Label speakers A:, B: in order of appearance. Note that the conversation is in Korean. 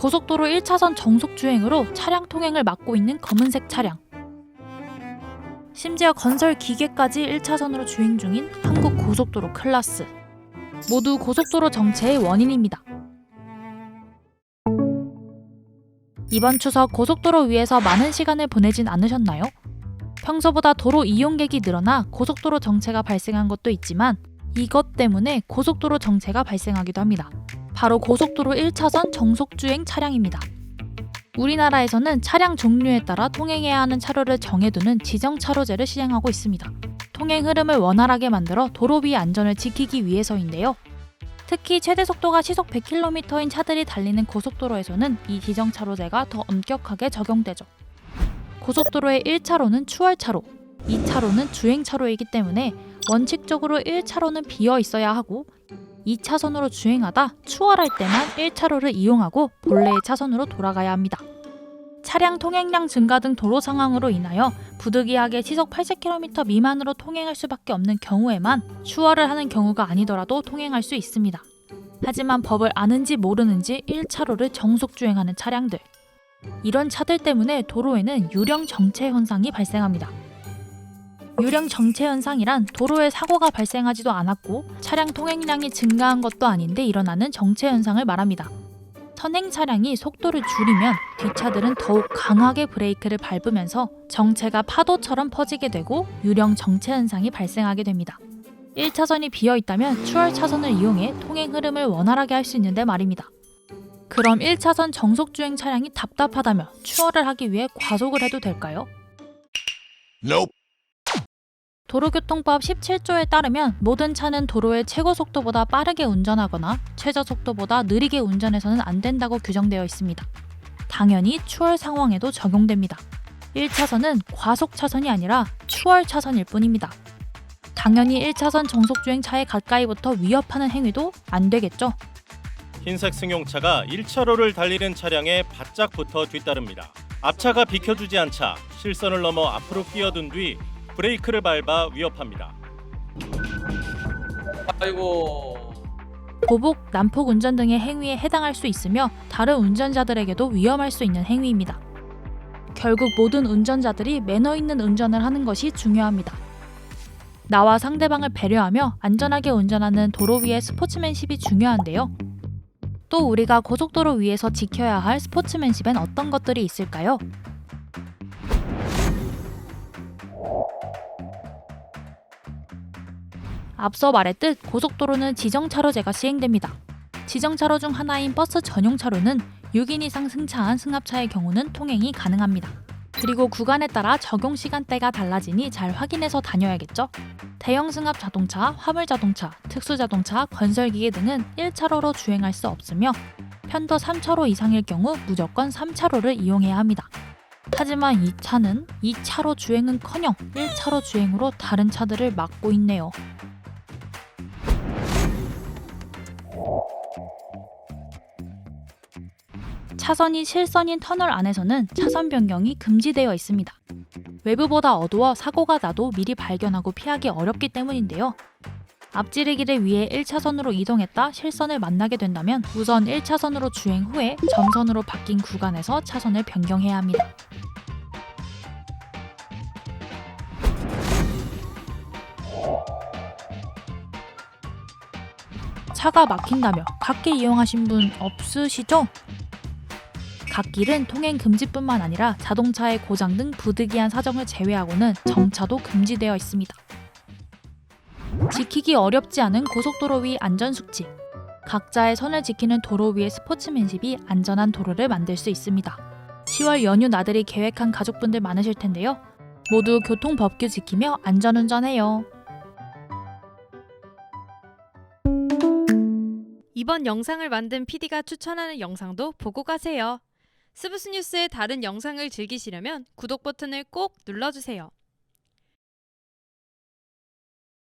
A: 고속도로 1차선 정속 주행으로 차량 통행을 막고 있는 검은색 차량. 심지어 건설 기계까지 1차선으로 주행 중인 한국 고속도로 클라스. 모두 고속도로 정체의 원인입니다. 이번 추석 고속도로 위에서 많은 시간을 보내진 않으셨나요? 평소보다 도로 이용객이 늘어나 고속도로 정체가 발생한 것도 있지만 이것 때문에 고속도로 정체가 발생하기도 합니다. 바로 고속도로 1차선 정속주행 차량입니다. 우리나라에서는 차량 종류에 따라 통행해야 하는 차로를 정해두는 지정 차로제를 시행하고 있습니다. 통행 흐름을 원활하게 만들어 도로 위 안전을 지키기 위해서인데요. 특히 최대 속도가 시속 100km인 차들이 달리는 고속도로에서는 이 지정 차로제가 더 엄격하게 적용되죠. 고속도로의 1차로는 추월차로, 2차로는 주행차로이기 때문에 원칙적으로 1차로는 비어 있어야 하고 2차선으로 주행하다 추월할 때만 1차로를 이용하고 본래의 차선으로 돌아가야 합니다. 차량 통행량 증가 등 도로 상황으로 인하여 부득이하게 시속 80km 미만으로 통행할 수밖에 없는 경우에만 추월을 하는 경우가 아니더라도 통행할 수 있습니다. 하지만 법을 아는지 모르는지 1차로를 정속 주행하는 차량들. 이런 차들 때문에 도로에는 유령 정체 현상이 발생합니다. 유령 정체 현상이란 도로에 사고가 발생하지도 않았고 차량 통행량이 증가한 것도 아닌데 일어나는 정체 현상을 말합니다. 선행 차량이 속도를 줄이면 뒷차들은 더욱 강하게 브레이크를 밟으면서 정체가 파도처럼 퍼지게 되고 유령 정체 현상이 발생하게 됩니다. 1차선이 비어 있다면 추월 차선을 이용해 통행 흐름을 원활하게 할 수 있는데 말입니다. 그럼 1차선 정속 주행 차량이 답답하다면 추월을 하기 위해 과속을 해도 될까요?
B: Nope.
A: 도로교통법 17조에 따르면 모든 차는 도로의 최고 속도보다 빠르게 운전하거나 최저 속도보다 느리게 운전해서는 안 된다고 규정되어 있습니다. 당연히 추월 상황에도 적용됩니다. 1차선은 과속 차선이 아니라 추월 차선일 뿐입니다. 당연히 1차선 정속주행 차에 가까이부터 위협하는 행위도 안 되겠죠.
C: 흰색 승용차가 1차로를 달리는 차량에 바짝 붙어 뒤따릅니다. 앞차가 비켜주지 않자 실선을 넘어 앞으로 끼어든 뒤 브레이크를 밟아 위협합니다.
D: 아이고
A: 보복, 난폭 운전 등의 행위에 해당할 수 있으며 다른 운전자들에게도 위험할 수 있는 행위입니다. 결국 모든 운전자들이 매너 있는 운전을 하는 것이 중요합니다. 나와 상대방을 배려하며 안전하게 운전하는 도로 위의 스포츠맨십이 중요한데요. 또 우리가 고속도로 위에서 지켜야 할 스포츠맨십엔 어떤 것들이 있을까요? 앞서 말했듯 고속도로는 지정차로제가 시행됩니다. 지정차로 중 하나인 버스 전용 차로는 6인 이상 승차한 승합차의 경우는 통행이 가능합니다. 그리고 구간에 따라 적용 시간대가 달라지니 잘 확인해서 다녀야겠죠? 대형 승합 자동차, 화물 자동차, 특수 자동차, 건설기계 등은 1차로로 주행할 수 없으며 편도 3차로 이상일 경우 무조건 3차로를 이용해야 합니다. 하지만 이 차는 2차로 주행은커녕 1차로 주행으로 다른 차들을 막고 있네요. 차선이 실선인 터널 안에서는 차선 변경이 금지되어 있습니다. 외부보다 어두워 사고가 나도 미리 발견하고 피하기 어렵기 때문인데요. 앞지르기를 위해 1차선으로 이동했다 실선을 만나게 된다면 우선 1차선으로 주행 후에 점선으로 바뀐 구간에서 차선을 변경해야 합니다. 차가 막힌다며 갓길 이용하신 분 없으시죠? 갓길은 통행 금지뿐만 아니라 자동차의 고장 등 부득이한 사정을 제외하고는 정차도 금지되어 있습니다. 지키기 어렵지 않은 고속도로 위 안전 수칙. 각자의 선을 지키는 도로 위의 스포츠맨십이 안전한 도로를 만들 수 있습니다. 10월 연휴 나들이 계획한 가족분들 많으실 텐데요. 모두 교통법규 지키며 안전운전해요.
E: 이번 영상을 만든 PD가 추천하는 영상도 보고 가세요. 스브스 뉴스의 다른 영상을 즐기시려면 구독 버튼을 꼭 눌러주세요.